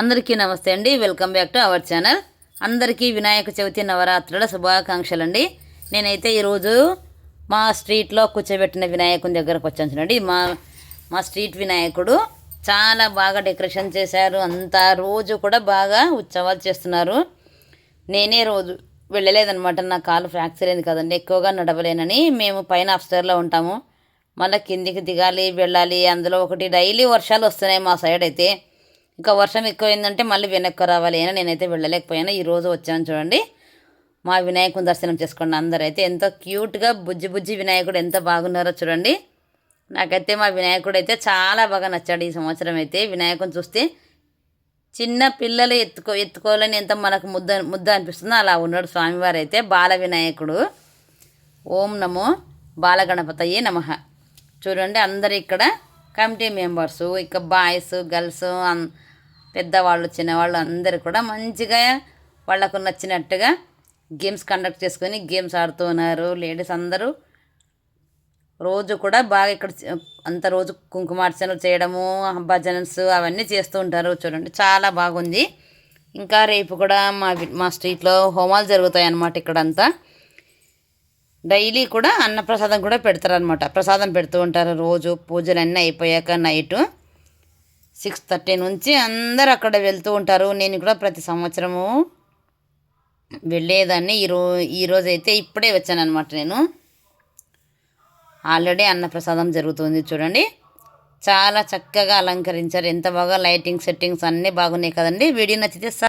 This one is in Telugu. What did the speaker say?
అందరికీ నమస్తే అండి. Welcome back to our channel అందరికీ వినాయక చవితి నవరాత్రుల శుభాకాంక్షలు అండి నేనైతే ఈరోజు మా స్ట్రీట్లో కూర్చోబెట్టిన వినాయకుని దగ్గరకు వచ్చాను చూడండి. మా మా స్ట్రీట్ వినాయకుడు చాలా బాగా డెకరేషన్ చేశారు. అంతా రోజు కూడా బాగా ఉత్సవాలు చేస్తున్నారు. నేనే రోజు వెళ్ళలేదనమాట నా కాలు ఫ్రాక్చర్ అయింది కదండి. ఎక్కువగా నడవలేనని మేము పైన అప్స్టర్లో ఉంటాము. మళ్ళీ కిందికి దిగాలి వెళ్ళాలి. అందులో ఒకటి డైలీ వర్షాలు వస్తున్నాయి మా సైడ్ అయితే. ఇంకా వర్షం ఎక్కువైందంటే మళ్ళీ వెనక్కి రావాలి అయినా నేనైతే వెళ్ళలేకపోయాను. ఈరోజు వచ్చాను చూడండి. మా వినాయకుని దర్శనం చేసుకోండి అందరూ అయితే ఎంతో క్యూట్గా బుజ్జి బుజ్జి వినాయకుడు ఎంత బాగున్నారో చూడండి. నాకైతే మా వినాయకుడు అయితే చాలా బాగా నచ్చాడు ఈ సంవత్సరం అయితే. వినాయకుని చూస్తే చిన్న పిల్లలు ఎత్తుకో ఎత్తుకోవాలని ఎంత మనకు ముద్ద ముద్ద అనిపిస్తుందో అలా ఉన్నాడు స్వామివారు అయితే. బాల వినాయకుడు. ఓం నమో బాలగణపతయే నమ. చూడండి అందరు ఇక్కడ కమిటీ మెంబర్సు ఇక బాయ్స్ గర్ల్స్ పెద్దవాళ్ళు చిన్నవాళ్ళు అందరు కూడా మంచిగా వాళ్ళకు నచ్చినట్టుగా గేమ్స్ కండక్ట్ చేసుకొని గేమ్స్ ఆడుతూ ఉన్నారు. లేడీస్ అందరూ రోజు కూడా బాగా ఇక్కడ అంత రోజు కుంకుమార్చనలు చేయడము భజనస్ అవన్నీ చేస్తూ ఉంటారు. చూడండి చాలా బాగుంది. ఇంకా రేపు కూడా మా మా స్ట్రీట్లో హోమాలు జరుగుతాయి అన్నమాట ఇక్కడంతా. డైలీ కూడా అన్నప్రసాదం కూడా పెడతారనమాట ప్రసాదం పెడుతూ ఉంటారు రోజు. పూజలు అన్నీ అయిపోయాక నైటు. సిక్స్ థర్టీ నుంచి అందరు అక్కడ వెళ్తూ ఉంటారు. నేను కూడా ప్రతి సంవత్సరము వెళ్ళేదాన్ని. ఈరో ఈరోజు అయితే ఇప్పుడే వచ్చాను అనమాట నేను. ఆల్రెడీ అన్నప్రసాదం జరుగుతుంది చూడండి. చాలా చక్కగా అలంకరించారు. ఎంత బాగా లైటింగ్ సెట్టింగ్స్ అన్నీ బాగున్నాయి కదండి. వీడియో నచ్చితే